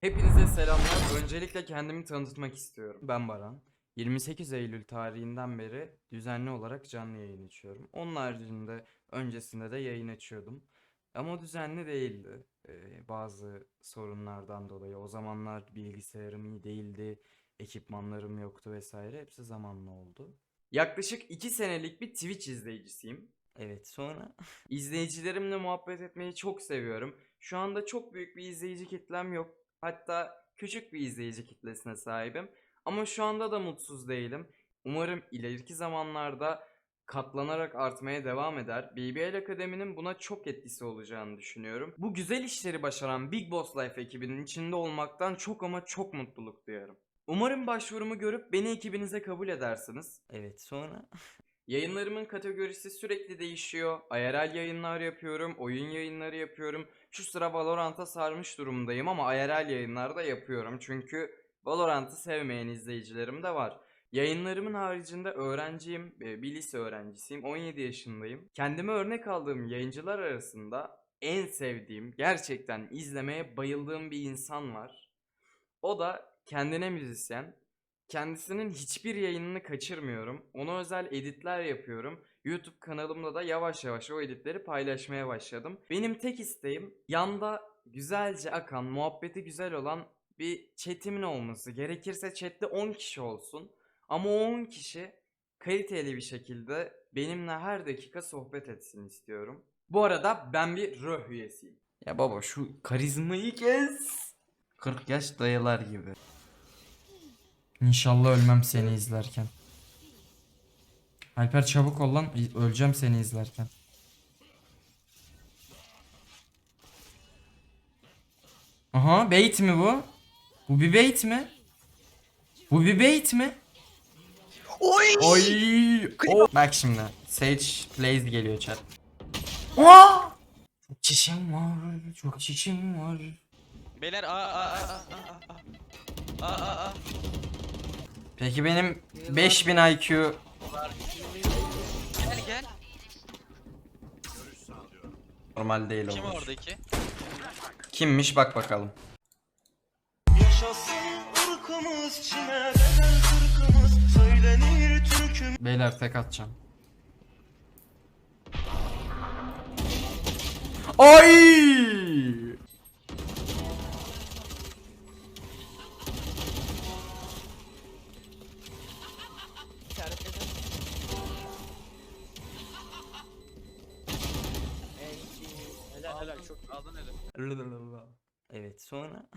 Hepinize selamlar. Öncelikle kendimi tanıtmak istiyorum. Ben Baran. 28 Eylül tarihinden beri düzenli olarak canlı yayın açıyorum. Onun haricinde öncesinde de yayın açıyordum. Ama düzenli değildi. Ee, bazı sorunlardan dolayı. O zamanlar bilgisayarım iyi değildi. Ekipmanlarım yoktu vesaire. Hepsi zamanla oldu. Yaklaşık 2 senelik bir Twitch izleyicisiyim. Evet sonra izleyicilerimle muhabbet etmeyi çok seviyorum. Şu anda çok büyük bir izleyici kitlem yok. Hatta küçük bir izleyici kitlesine sahibim. Ama şu anda da mutsuz değilim. Umarım ileriki zamanlarda katlanarak artmaya devam eder. BBL Akademi'nin buna çok etkisi olacağını düşünüyorum. Bu güzel işleri başaran Big Boss Life ekibinin içinde olmaktan çok ama çok mutluluk duyarım. Umarım başvurumu görüp beni ekibinize kabul edersiniz. Evet sonra? Yayınlarımın kategorisi sürekli değişiyor. IRL yayınlar yapıyorum, oyun yayınları yapıyorum. Şu sıra Valorant'a sarmış durumdayım ama IRL yayınlar da yapıyorum. Çünkü Valorant'ı sevmeyen izleyicilerim de var. Yayınlarımın haricinde öğrenciyim, e, bir lise öğrencisiyim, 17 yaşındayım. Kendime örnek aldığım yayıncılar arasında en sevdiğim, gerçekten izlemeye bayıldığım bir insan var. O da kendine müzisyen. Kendisinin hiçbir yayınını kaçırmıyorum. Ona özel editler yapıyorum. YouTube kanalımda da yavaş yavaş o editleri paylaşmaya başladım. Benim tek isteğim yanda güzelce akan, muhabbeti güzel olan bir chatimin olması. Gerekirse chatte 10 kişi olsun. Ama o 10 kişi kaliteli bir şekilde benimle her dakika sohbet etsin istiyorum. Bu arada ben bir röh üyesiyim. Ya baba şu karizmayı kes. 40 yaş dayılar gibi. İnşallah ölmem seni izlerken. Alper çabuk ol lan. Öleceğim seni izlerken. Aha bait mi bu? Bu bir bait mi? Bu bir bait mi? Oy! Oy! O- Bak şimdi. Sage plays geliyor chat. Aa! Çok çişim var. Çok çişim var. Beyler aa aa aa aa aa aa aa aa Peki benim 5000 IQ Gel gel. normal değil Kim olmuş. oradaki? Kimmiş bak bakalım. Yaşasın ırkımız çime bedel kırkımız Söylenir türküm Beyler tek atacağım. Ay! Helal helal çok aldın hele. Evet sonra